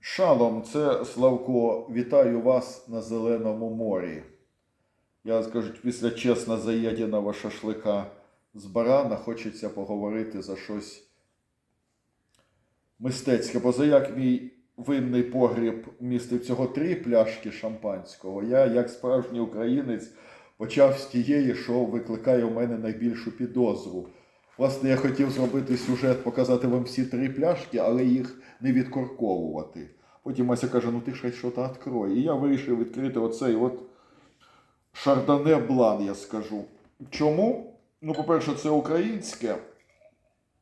Шалом, це Славко. Вітаю вас на Зеленому морі. Я скажу, після чесно заєденого шашлика з барана хочеться поговорити за щось мистецьке. Бо за як мій винний погріб містив цього три пляшки шампанського, я, як справжній українець, почав з тієї, що викликає у мене найбільшу підозру. Власне, я хотів зробити сюжет, показати вам всі три пляшки, але їх не відкорковувати. Потім Мася каже: ну ти ж щось відкрой. І я вирішив відкрити оцей от Шардоне Блан, я скажу. Чому? Ну, по-перше, це українське.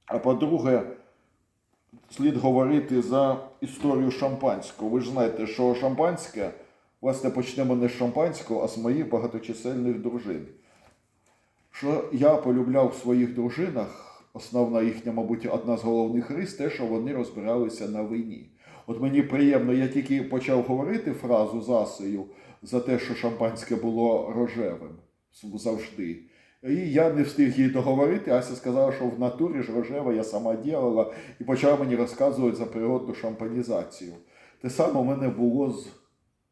А по-друге, слід говорити за історію шампанського. Ви ж знаєте, що шампанське, власне, почнемо не з шампанського, а з моїх багаточисельних дружин. Що я полюбляв в своїх дружинах, основна їхня, мабуть, одна з головних рис, те, що вони розбиралися на війні. От мені приємно, я тільки почав говорити фразу з Асею за те, що шампанське було рожевим завжди. І я не встиг їй договорити. Ася сказала, що в натурі ж рожеве я сама діяла і почала мені розказувати за природну шампанізацію. Те саме у мене було з,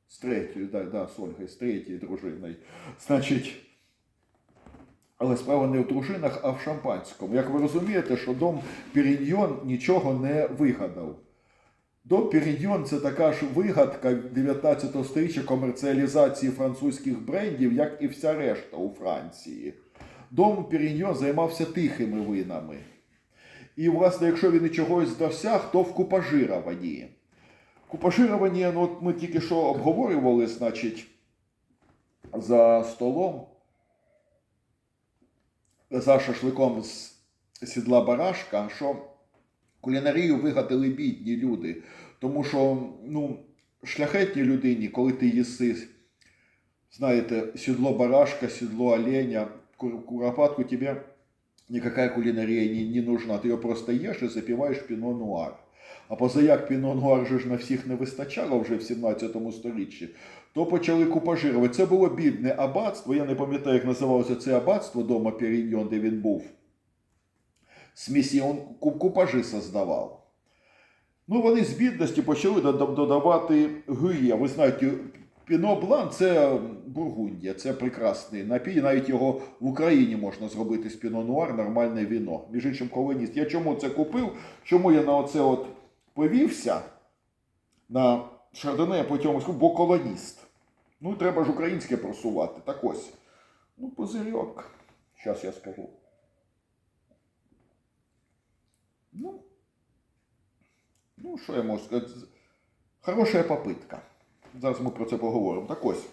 з третьою, да, да, з Ольгою, з третьою дружиною. Значить, але справа не в дружинах, а в шампанському. Як ви розумієте, що дом Піріньйон нічого не вигадав. Дом Піріньйон це така ж вигадка 19 століття комерціалізації французьких брендів, як і вся решта у Франції. Дом Піріньйон займався тихими винами. І, власне, якщо він і чогось досяг, то в купажированні. Купажировані, ну, от ми тільки що обговорювали, значить, за столом, за шашликом з сідла барашка, що кулінарію вигадали бідні люди. Тому що, ну, шляхетній людині, коли ти їси, знаєте, сідло барашка, сідло оленя, куропатку, тебе ніяка кулінарія не, не нужна. Ти його просто їш і запиваєш піно нуар. А позаяк Піногуар же ж на всіх не вистачало вже в 17 столітті, то почали купажирувати. Це було бідне аббатство. Я не пам'ятаю, як називалося це аббатство дома Періньйон, де він був. Смісі он ку- купажі создавав. Ну, вони з бідності почали додавати гює. Ви знаєте, Піно Блан це Бургундія, це прекрасний напій. Навіть його в Україні можна зробити з Піно Нуар нормальне віно. Між іншим, колоніст. Я чому це купив? Чому я на оце от повівся на Шардоне, а потім ось, бо колоніст. Ну, треба ж українське просувати. Так ось. Ну, пузирьок. Зараз я скажу. Ну, ну, що я можу сказати? Хороша попитка. Зараз ми про це поговоримо. Так ось.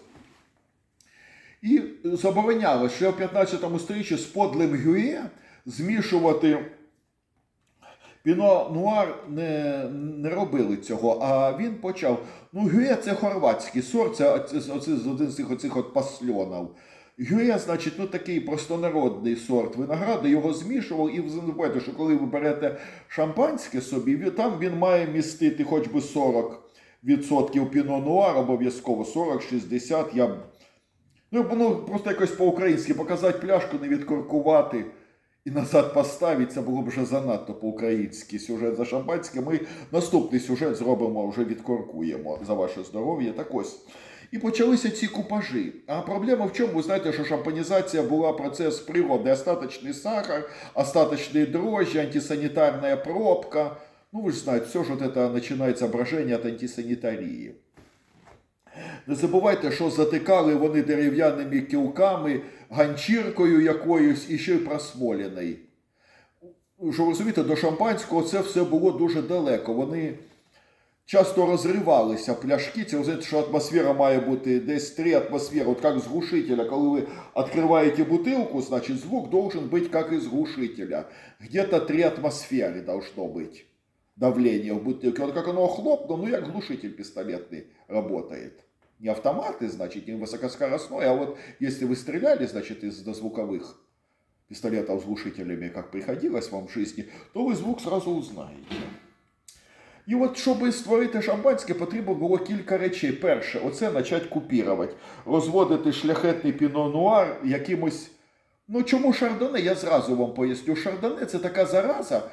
І забороняло ще в 15 сторіччі з подлим гює змішувати Піно Нуар не, не робили цього, а він почав. Ну, гює це хорватський сорт, це з один з цих оцих от пасльонів. Гює, значить, ну такий простонародний сорт винограду, його змішував, і ви забувайте, що коли ви берете шампанське собі, там він має містити хоч би 40% піно нуар, обов'язково 40-60. Я Ну, ну, просто якось по-українськи показати пляшку, не відкоркувати і назад поставити, це було б вже занадто по-українськи сюжет за шампанське. Ми наступний сюжет зробимо, вже відкоркуємо за ваше здоров'я. Так ось. І почалися ці купажі. А проблема в чому? Ви знаєте, що шампанізація була процес природний. Остаточний сахар, остаточные дрожжи, антисанитарная пробка. Ну, вы же знаете, все же вот это начинается брожение от антисанітарії. Не забувайте, що затикали вони дерев'яними кілками, ганчіркою якоюсь і ще й просмолений. Що ви розумієте, до шампанського це все було дуже далеко. Вони часто розривалися пляшки. Це ви знаєте, що атмосфера має бути десь три атмосфери. От як з глушителя. Коли ви відкриваєте бутилку, значить звук должен быть как из глушителя. Где-то три атмосферы должно быть давление в бутылке. Вот как оно хлопнуло, ну як глушитель пистолетный работает. Не автоматы, значит, не высокоскоростной, а вот если вы стреляли, значит, из дозвуковых пистолетов с глушителями, как приходилось вам в жизни, то ви звук сразу узнаєте. І от, щоб створити шампанське, потрібно було кілька речей. Перше, оце почати купірувати, розводити шляхетний піно-нуар якимось. Ну чому шардоне? Я зразу вам поясню. Шардоне це така зараза,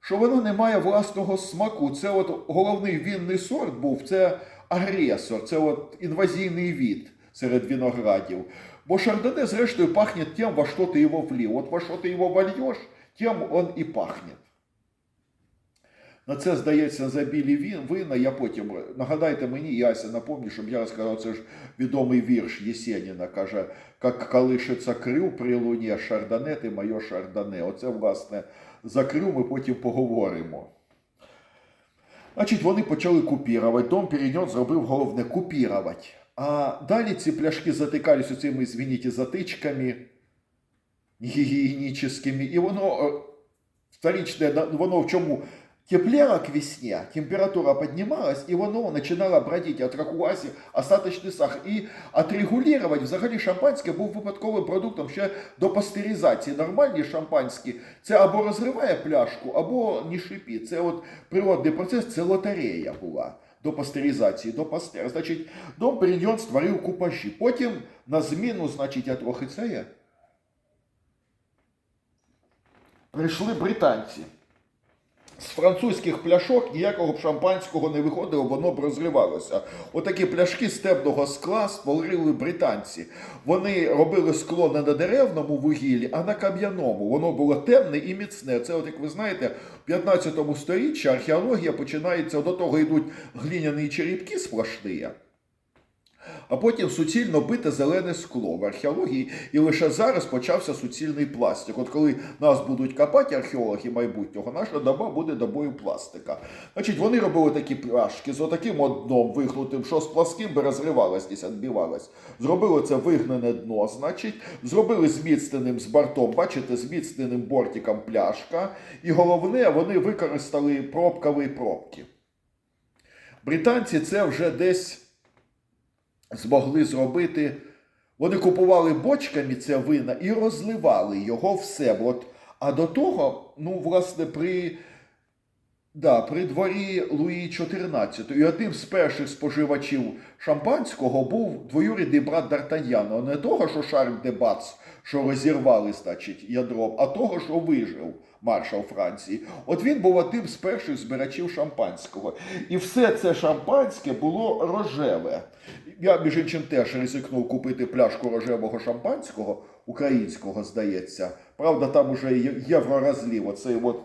що воно не має власного смаку. Це от головний вінний сорт був, це агресор, це от інвазійний від серед виноградів. Бо шардоне, зрештою, пахне тим, во що ти його влів. От во що ти його вольєш, тим він і пахне. На це, здається, за білі він, вина, я потім, нагадайте мені, Яся, напомні, щоб я розказав, це ж відомий вірш Єсеніна, каже, як колишиться крю при луні, шардоне, ти моє шардоне. Оце, власне, за крю ми потім поговоримо. Значить, вони почали купірувати. Дом Переньон зробив головне купірувати. А далі ці пляшки затикалися цими, звініть, затичками гігієнічними, і воно е, вторичне, на- воно в чому теплело к весне, температура поднималась, и воно начинало бродить от ракуасі остаточний сахар. І отрегулювати взагалі шампанське був випадковим продуктом ще до пастеризації. Нормальні шампанські це або розриває пляшку, або не шипить. Це от природний процес, це лотерея була. До пастеризації, до пастер. Значить, дом Періньйон створив купажі. Потім на зміну, значить, я трохи це є. Прийшли британці. З французьких пляшок ніякого б шампанського не виходило, воно б розривалося. Отакі пляшки з темного скла створили британці. Вони робили скло не на деревному вугіллі, а на кам'яному. Воно було темне і міцне. Це, от як ви знаєте, в 15 сторіччі археологія починається до того йдуть глиняні черепки сплошні. А потім суцільно бите зелене скло в археології, і лише зараз почався суцільний пластик. От коли нас будуть копати археологи майбутнього, наша доба буде добою пластика. Значить, вони робили такі пляшки з отаким от дном вигнутим, що з пласким би розривалось, десь відбивалось. Зробили це вигнене дно, значить, зробили зміцненим з бортом, бачите, зміцненим бортиком пляшка. І головне, вони використали пробкові пробки. Британці це вже десь змогли зробити. Вони купували бочками це вина і розливали його в себе. От, а до того, ну, власне, при, да, при дворі Луї XIV і одним з перших споживачів шампанського був двоюрідний брат Д'Артаньяна. Не того, що Шарль де Бац, що розірвали, значить, ядром, а того, що вижив маршал Франції. От він був одним з перших збирачів шампанського. І все це шампанське було рожеве. Я, між іншим, теж ризикнув купити пляшку рожевого шампанського, українського, здається. Правда, там уже євророзлів, оцей от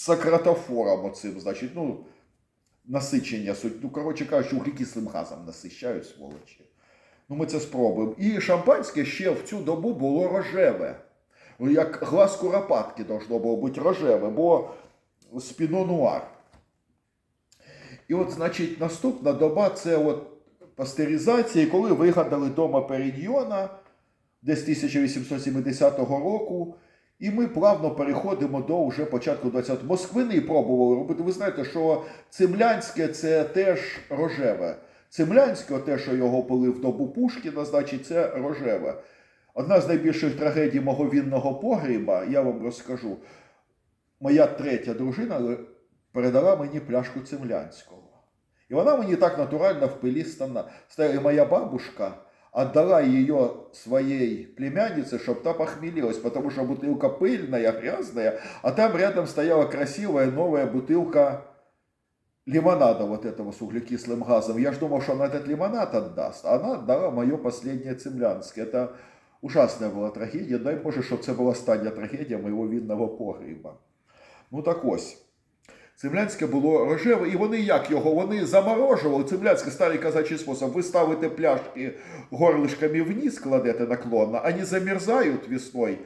сакратофором оцим, значить, ну, насичення, суть. Ну, коротше кажучи, углекислим газом насищають, сволочі. Ну, ми це спробуємо. І шампанське ще в цю добу було рожеве. Ну, Як глаз куропатки должно було бути рожеве, бо спіно нуар. І от, значить, наступна доба це от пастеризація, коли вигадали дома Періньйона десь 1870 року. І ми плавно переходимо до вже початку 20-го. Москвини пробували робити. Ви знаєте, що цимлянське це теж рожеве. Цимлянське, те, що його пили в добу Пушкіна, значить, це рожеве. Одна з найбільших трагедій мого вінного погріба, я вам розкажу. Моя третя дружина передала мені пляшку цимлянського. І вона мені так натурально в пилі стана. І моя бабушка отдала ее своей племяннице, чтобы та похмелилась, потому что бутылка пыльная, грязная, а там рядом стояла красивая новая бутылка лимонада вот этого с углекислым газом. Я ж думал, что она этот лимонад отдаст, а она отдала мое последнее цемлянское. Это ужасная была трагедия. Дай Боже, щоб це була остання трагедія моєго вінного погріба. Ну так ось. Цемлянське було рожеве, і вони як його? Вони заморожували. Цемлянське старий казачий спосіб. Ви ставите пляшки горлышками вниз, кладете наклонно, они замерзают весной,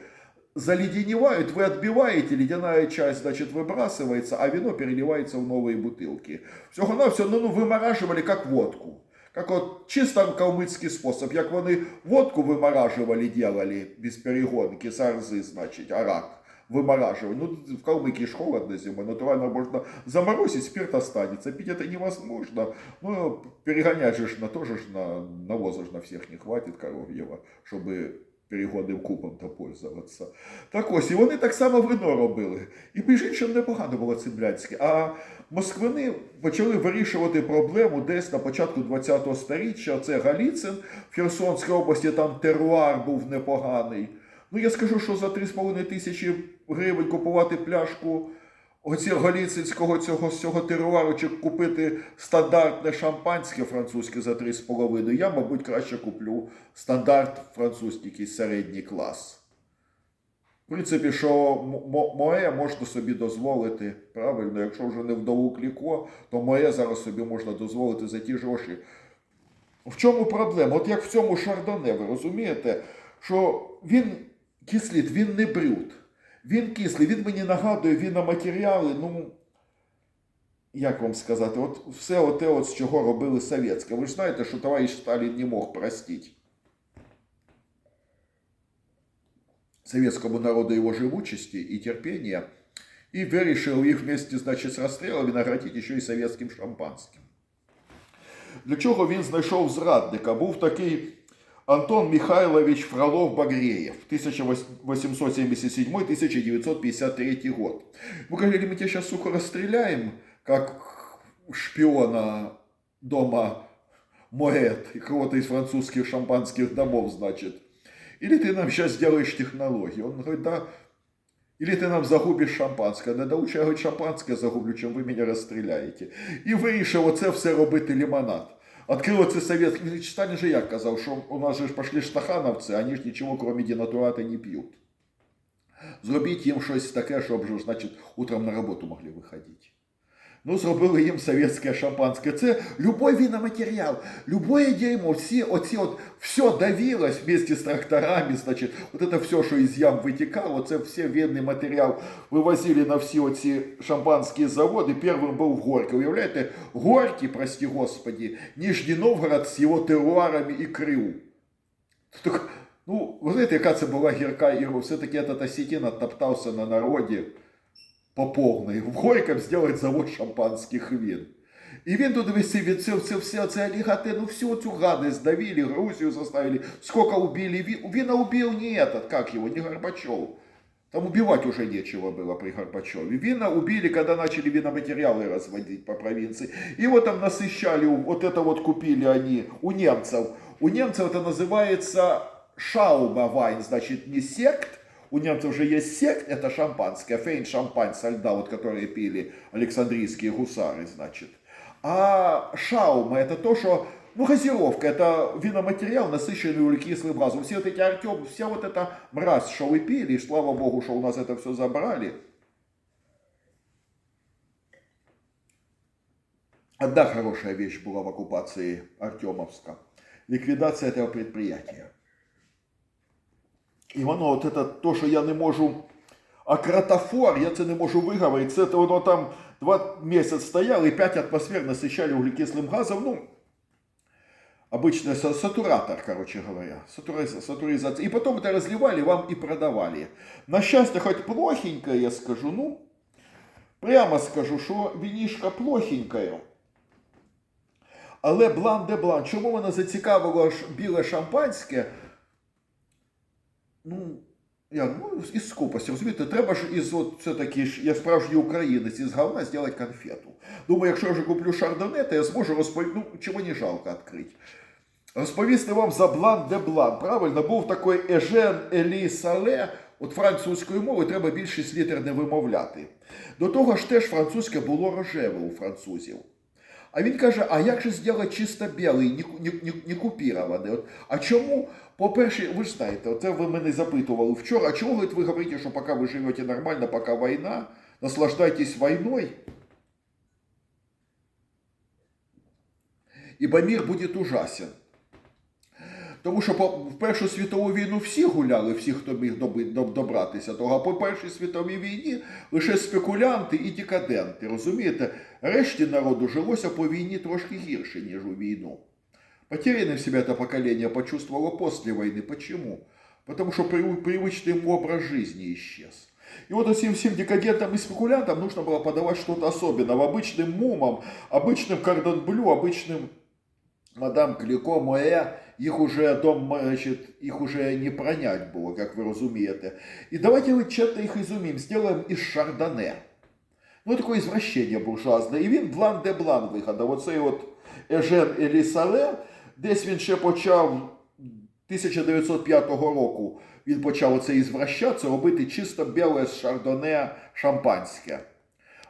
заледеневают, вы отбиваете, ледяная часть, значит, выбрасывается, а вино переливается в новые бутылки. Всього на все, ну, ну, вимораживали как водку. Как от чисто калмыцький спосіб, як вони водку вимораживали, делали без перегонки, сарзи, значить, арак вымораживать. Ну, в Калмыкии ж холодно зимой, натурально можно заморозить, спирт останется. Пить это невозможно. Ну, перегонять же ж на тоже ж на навоза ж на всех не хватит коров'єва, щоб перегонним купом-то пользуватися. Так ось, і вони так само вино робили. І між іншим непогано було цимлянське. А москвини почали вирішувати проблему десь на початку 20-го сторіччя. Це Галіцин в Херсонській області, там теруар був непоганий. Ну, я скажу, що за 3,5 тисячі гривень купувати пляшку оцього галіцинського цього, цього теруару, чи купити стандартне шампанське французьке за 3,5, я, мабуть, краще куплю стандарт французький, якийсь середній клас. В принципі, що моє можна собі дозволити, правильно, якщо вже не вдову кліко, то моє зараз собі можна дозволити за ті гроші. В чому проблема? От як в цьому шардоне, ви розумієте, що він кисліт, він не брюд. Він кислий, він мені нагадує віноматеріали, ну, як вам сказати, от все оте, от, з чого робили совєтське. Ви ж знаєте, що товариш Сталін не мог простити. советскому народу его живучести и терпения, и решил их вместе, значит, з розстрілами наградити ще й советським шампанським. Для чого він знайшов зрадника? Був такий Антон Михайлович Фролов-Багреев, 1877-1953 год. Мы говорили, мы тебя сейчас, сука, расстреляем, как шпиона дома Моэт, кого-то из французских шампанских домов, значит. Или ты нам сейчас сделаешь технологии. Он говорит, да. Или ты нам загубиш шампанське. Не да лучше я говорить, шампанське загублю, чим ви мене розстріляєте. І вирішив оце все робити лимонад. Открив це совєтський. Сталін же як казав, що у нас же ж пішли штахановці, вони ж нічого, крім денатурата, не п'ють. Зробіть їм щось таке, щоб, же, значить, утром на роботу могли виходити. Ну, зробили їм совєтське шампанське. Це любой виноматеріал, любое дерьмо, всі оці от, все давилось вместе з тракторами, значить, от це все, що із ям витікало, це все винний матеріал вивозили на всі оці шампанські заводи. Першим був Горький. Уявляєте, Горький, прости господи, Нижній Новгород з його теруарами і Крив. Ну, ви знаєте, яка це була гірка ігра? Все-таки этот осетин оттоптався на народі по повній. В Горьком зробити завод шампанських вин. І він тут весь від це, це все, це олігати, ну всю цю гадость давили, Грузию заставили. Сколько убили, Ви- Вина убил не этот, как его, не Горбачев. Там убивать уже нечего было при Горбачеве. Вина убили, когда начали виноматериалы разводить по провинции. И вот там насыщали, вот это вот купили они у немцев. У немцев это называется шауба вайн, значит не сект, у немцев же есть сект, это шампанское, фейн шампань со льда, вот которые пили Александрийские гусары, значит. А шаума это то, что, ну, газировка, это виноматериал, насыщенный углекислым газом. Все вот эти Артем, вся вот эта мразь, что вы пили, и слава богу, что у нас это все забрали. Одна хорошая вещь была в оккупации Артемовска. Ликвидация этого предприятия. І воно, от це то, що я не можу. А кратофор, я це не можу виговорити. Це то воно там два місяці стояло і 5 атмосфер насичали углекислим газом. Ну, обычный са- сатуратор, короче говоря. Сатури- Сатуризация. И потом это разливали вам и продавали. На счастье, хоть плохенькое, я скажу, ну, прямо скажу, що вінішка плохенькая. Але блан де блан. Чому мене зацікавило ж біле шампанське? Ну, як, ну, із скупості, розумієте, треба ж із от все-таки ж, я справжній українець, із говна зробити конфету. Думаю, якщо я вже куплю шардоне, то я зможу розповісти, ну, чого не жалко відкрити. Розповісти вам за блан де блан. Правильно, був такий Ежен Елі Сале, от французькою мовою треба більшість літер не вимовляти. До того ж теж французьке було рожеве у французів. А він каже: а як же зробити чисто білий, не, ку- не, не, не купірований? От, а чому, по-перше, ви ж знаєте, оце ви мене запитували вчора, а чому говорить, ви говорите, що поки ви живете нормально, поки війна, наслаждайтесь війною, ибо мир буде ужасен. Тому що по, в Першу світову війну всі гуляли, всі, хто міг доби, доб- добратися того, а по Першій світовій війні лише спекулянти і декаденти. Розумієте, решті народу жилося по війні трошки гірше, ніж у війну. Потерянным себя это поколение почувствовало после войны. Почему? Потому что при- привычный ему образ жизни исчез. И вот этим всем декадентам и спекулянтам нужно было подавать что-то особенное. Обычным мумам, обычным кордон-блю, обычным мадам Кліко, Моє, їх уже дом, значит, їх уже не пронять було, як ви розумієте. І давайте чітко їх ізумім, зробимо із шардоне. Ну, таке извращення буржуазне. І він блан де блан вигадав. Оцей от Ежен Елісале, десь він ще почав 1905 року він почав оце ізвращатися, робити чисто біле шардоне шампанське.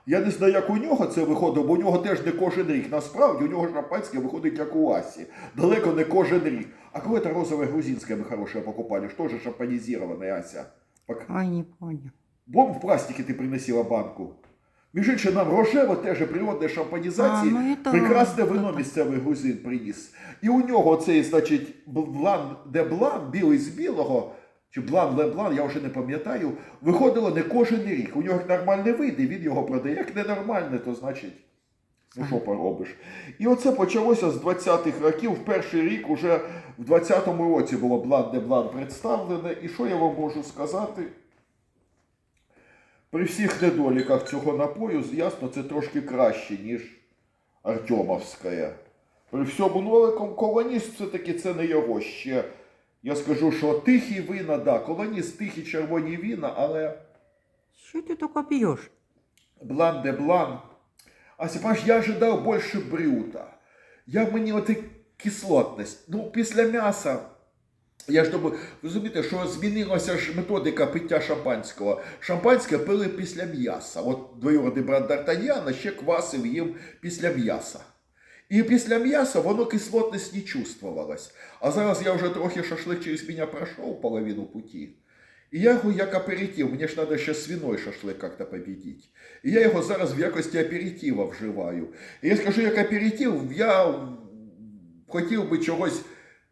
Я не знаю, як у нього це виходить, бо у нього теж не кожен рік. Насправді у нього шампанське виходить як у Асі. Далеко не кожен рік. А коли це розове грузинське ми хороше покупали, що ж шампанізоване, Ася? Пок- Ой, не понял. Бом в пластике ты приносила банку. Між іншим, нам рожево теж природне шампанізації. А, ну, это- Прекрасне вино это- місцевий грузин приніс. І у нього цей, значить, блан де блан, білий з білого, чи блан ле блан, я вже не пам'ятаю, виходило не кожен рік. У нього як нормальне вийде, він його продає. Як ненормальне, то значить. Ну що поробиш? І оце почалося з 20-х років. В перший рік уже в 20-му році було блан де блан представлене. І що я вам можу сказати? При всіх недоліках цього напою, ясно, це трошки краще, ніж Артемовське. При всьому але колоніст все-таки це не його ще. Я скажу, що тихі вина, да, колоніст тихі червоні віна, але Что ты только пьешь? блан де блан. А Сіпаш, я ожидав більше брюта. Я мені оти кислотність. Ну, після м'яса. Я ж думаю, розумієте, що змінилася ж методика пиття шампанського. Шампанське пили після м'яса. От двоюродний брат Д'Артаньяна ще квасив їм після м'яса. І після м'яса воно кислотність не чувствовалась. А зараз я вже трохи шашлик через мене пройшов половину путі. І я його як аперитив, мені ж треба ще свиной шашлик як-то победити. І я його зараз в якості аперитива вживаю. І я скажу, як аперитив, я хотів би чогось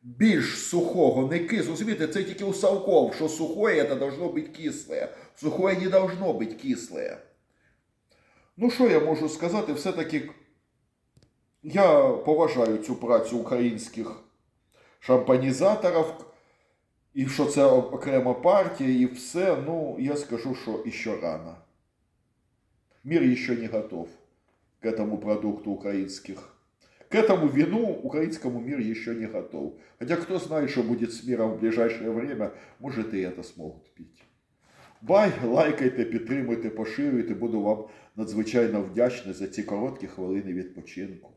більш сухого, не кислого. Розумієте, це тільки у Савков, що сухое це должно бути кисле. Сухое не должно бути кисле. Ну, що я можу сказати? Все-таки я поважаю цю працю українських шампанізаторів, і що це окрема партія, і все. Ну, я скажу, що іще рано. Мир еще не готов к этому продукту украинских. К этому вину украинскому мир еще не готов. Хотя кто знает, что будет с миром в ближайшее время, может и это смогут пить. Бай, лайкайте, підтримуйте, поширюйте. Буду вам надзвичайно вдячний за ці короткі хвилини відпочинку.